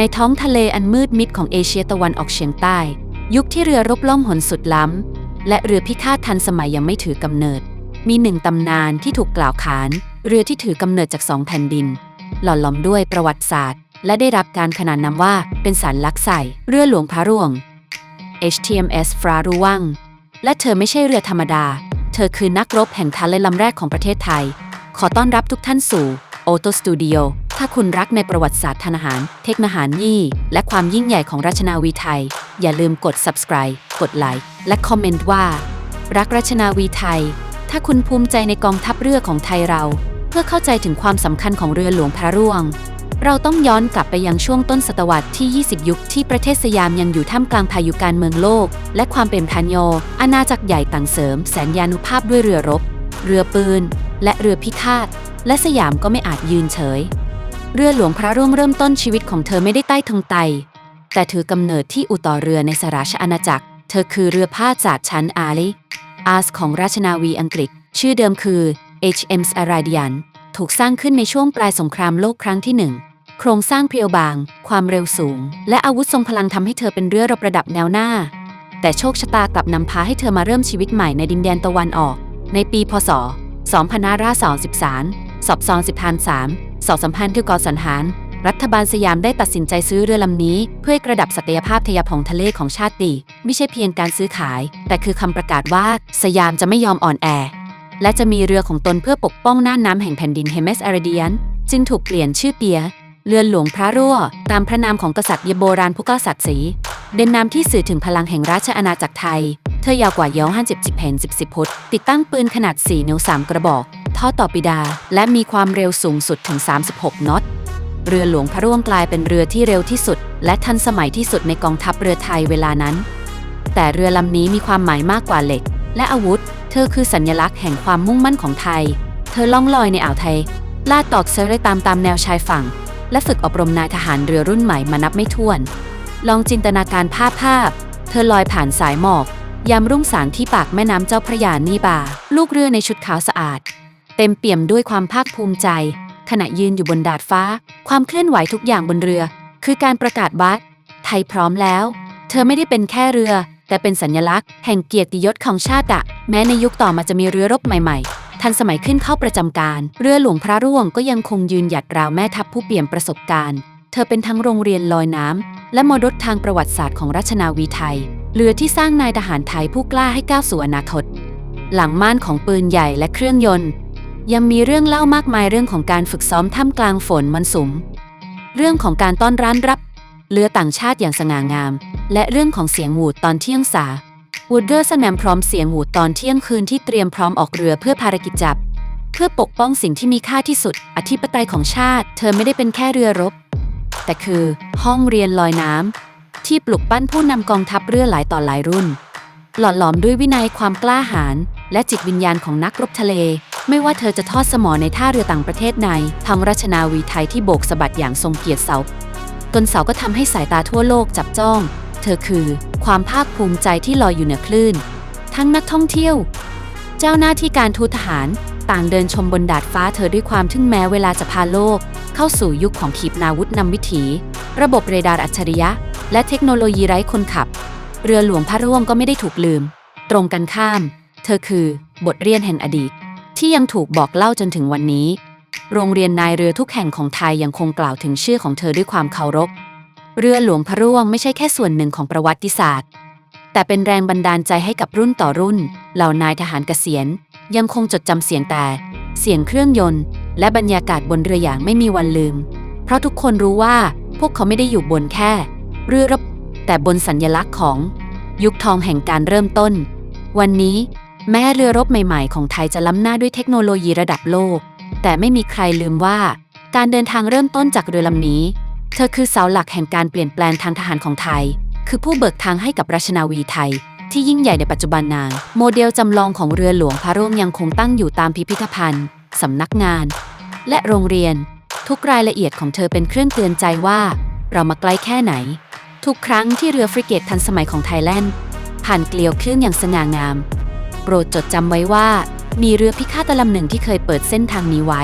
ในท้องทะเลอันมืดมิดของเอเชียตะวันออกเฉียงใต้ ยุคที่เรือรบล่องหนสุดล้ำ และเรือพิฆาตทันสมัยยังไม่ถือกำเนิด มีหนึ่งตำนานที่ถูกกล่าวขาน เรือที่ถือกำเนิดจากสองแผ่นดิน หล่อหลอมด้วยประวัติศาสตร์ และได้รับการขนานนามว่าเป็นสารลักใส่เรือหลวงพระร่วง HTMS ฟรารูวังและเธอไม่ใช่เรือธรรมดา เธอคือนักรบแห่งทะเลลำแรกของประเทศไทย ขอต้อนรับทุกท่านสู่ Auto Studio ถ้าคุณรักในประวัติศาสตร์ทานาหาร เทคโนโลยีและความยิ่งใหญ่ของราชนาวีไทย อย่าลืมกด subscribe กดไลค์และคอมเมนต์ว่า รักราชนาวีไทย ถ้าคุณภูมิใจในกองทัพเรือของไทยเรา เพื่อเข้าใจถึงความสำคัญของเรือหลวงพระร่วง เราต้องย้อนกลับไปยังช่วงต้นศตวรรษที่ 20 ยุคที่ประเทศสยามยังอยู่ท่ามกลางพายุการเมืองโลก และความเป็นพันโยอาณาจักรใหญ่ต่างเสริม แสนยานุภาพด้วยเรือรบ เรือปืน และเรือพิฆาตและสยามก็ไม่อาจยืนเฉย เรือหลวงพระร่วงเริ่มต้นชีวิตของเธอไม่ได้ใต้ธงไต แต่ถือกำเนิดที่อู่ต่อเรือในสราชอาณาจักร เธอคือเรือพาดจากชั้นอาลีอาร์สของราชนาวีอังกฤษ ชื่อเดิมคือ HMS Aradian ถูกสร้างขึ้นในช่วงปลายสงครามโลกครั้งที่หนึ่งโครงสร้างเพรียวบาง ความเร็วสูง และอาวุธทรงพลังทำให้เธอเป็นเรือรบระดับแนวหน้า แต่โชคชะตากลับนำพาให้เธอมาเริ่มชีวิตใหม่ในดินแดนตะวันออก ในปีพศ 2523สอบซองสิบพันสาม สอบสัมพันธ์ที่ก่อสันหารรัฐบาลสยามได้ตัดสินใจซื้อเรือลำนี้ เพื่อกระดับศักยภาพทยผงทะเลของชาติดีไม่ใช่เพียงการซื้อขาย แต่คือคำประกาศว่าสยามจะไม่ยอมอ่อนแอ และจะมีเรือของตนเพื่อปกป้องน่านน้ำแห่งแผ่นดินเฮเมสอาราเดียน จึงถูกเปลี่ยนชื่อเปีย เรือหลวงพระรั่ว ตามพระนามของกษัตริย์เยโบราณผู้กษัตริย์ศรีเด่นนามที่สื่อถึงพลังแห่งราชอาณาจักรไทย เธอยาวกว่าย้อ50จิบเพน10ฟุตติดตั้งปืนขนาด4นิ้ว3กระบอก ท่อต่อปิดา และมีความเร็วสูงสุดถึง 36 นอต เรือหลวงพระร่วงกลายเป็นเรือที่เร็วที่สุด และทันสมัยที่สุดในกองทัพเรือไทยเวลานั้น แต่เรือลำนี้มีความหมายมากกว่าเหล็ก และอาวุธ เธอคือสัญลักษณ์แห่งความมุ่งมั่นของไทย เธอล่องลอยในอ่าวไทย ลาดตอกเซอร์ได้ตามตามแนวชายฝั่ง และฝึกอบรมนายทหารเรือรุ่นใหม่มานับไม่ถ้วน ลองจินตนาการภาพภาพ เธอลอยผ่านสายหมอกยามรุ่งสางที่ปากแม่น้ำเจ้าพระยานี่บา ลูกเรือในชุดขาวสะอาด เต็มเปี่ยมด้วยความภาคภูมิใจ ขณะยืนอยู่บนดาดฟ้า ความเคลื่อนไหวทุกอย่างบนเรือ คือการประกาศว่าไทยพร้อมแล้ว เธอไม่ได้เป็นแค่เรือ แต่เป็นสัญลักษณ์แห่งเกียรติยศของชาติอะแม้ในยุคต่อมาจะมีเรือรบใหม่ๆ ทันสมัยขึ้นเข้าประจำการ เรือหลวงพระร่วงก็ยังคงยืนหยัดราวแม่ทัพผู้เปี่ยมประสบการณ์ เธอเป็นทั้งโรงเรียนลอยน้ำและมรดกทางประวัติศาสตร์ของราชนาวีไทย เรือที่สร้างนายทหารไทยผู้กล้าให้ก้าวสู่อนาคต หลังม่านของปืนใหญ่และเครื่องยนต์ ยังมีเรื่องเล่ามากมายเรื่องของการฝึกซ้อมท่ามกลางฝนมันสุม เรื่องของการต้อนร้านรับ เรือต่างชาติอย่างสง่างาม และเรื่องของเสียงหูดตอนเที่ยงสาวูดเดอร์สแนมพร้อมเสียงหูดตอนเที่ยงคืนที่เตรียมพร้อมออกเรือเพื่อภารกิจจับ เพื่อปกป้องสิ่งที่มีค่าที่สุด อธิปไตยของชาติ เธอไม่ได้เป็นแค่เรือรบ แต่คือห้องเรียนลอยน้ำที่ปลุกปั้นผู้นำกองทัพเรือหลายต่อหลายรุ่น หล่อหลอมด้วยวินัยความกล้าหาญและจิตวิญญาณของนักรบทะเล ไม่ว่าเธอจะทอดสมอในท่าเรือต่างประเทศใดทั้งราชนาวีไทยที่โบกสะบัดอย่างทรงเกียรติเสาตนเสาก็ทำให้สายตาทั่วโลกจับจ้อง เธอคือความภาคภูมิใจที่ลอยอยู่เหนือคลื่น ทั้งนักท่องเที่ยว เจ้าหน้าที่การทูตทหาร ต่างเดินชมบนดาดฟ้าเธอด้วยความทึ่งแม้เวลาจะพาโลก เข้าสู่ยุคของขีปนาวุธนำวิถี ระบบเรดาร์อัจฉริยะ และเทคโนโลยีไร้คนขับ เรือหลวงพระร่วงก็ไม่ได้ถูกลืม ตรงกันข้าม เธอคือบทเรียนแห่งอดีต ที่ยังถูกบอกเล่าจนถึงวันนี้ โรงเรียนนายเรือทุกแห่งของไทยยังคงกล่าวถึงชื่อของเธอด้วยความเคารพ เรือหลวงพระร่วงไม่ใช่แค่ส่วนหนึ่งของประวัติศาสตร์ แต่เป็นแรงบันดาลใจให้กับรุ่นต่อรุ่น เหล่านายทหารเกษียณ ยังคงจดจำเสียงแต่ เสียงเครื่องยนต์ และบรรยากาศบนเรืออย่างไม่มีวันลืม เพราะทุกคนรู้ว่าพวกเขาไม่ได้อยู่บนแค่ เรือรบแต่บนสัญญลักษณ์ของ ยุคทองแห่งการเริ่มต้น วันนี้ แม้เรือรบใหม่ๆ ของไทยจะล้ำหน้าด้วยเทคโนโลยีระดับโลก แต่ไม่มีใครลืมว่าการเดินทางเริ่มต้นจากเรือลำนี้ เธอคือเสาหลักแห่งการเปลี่ยนแปลงทางทหารของไทย คือผู้เบิกทางให้กับราชนาวีไทย ที่ยิ่งใหญ่ในปัจจุบันนาง โมเดลจำลองของเรือหลวงพระร่วงยังคงตั้งอยู่ตามพิพิธภัณฑ์สำนักงาน และโรงเรียน ทุกรายละเอียดของเธอเป็นเครื่องเตือนใจว่า เรามาไกลแค่ไหน ทุกครั้งที่เรือฟริเกตทันสมัยของไทยแลนด์ ผ่านเกลียวคลื่นอย่างสง่างาม ปรดจดจำไว้ว่า มีเรือพิฆาตลำหนึ่งที่เคยเปิดเส้นทางนี้ไว้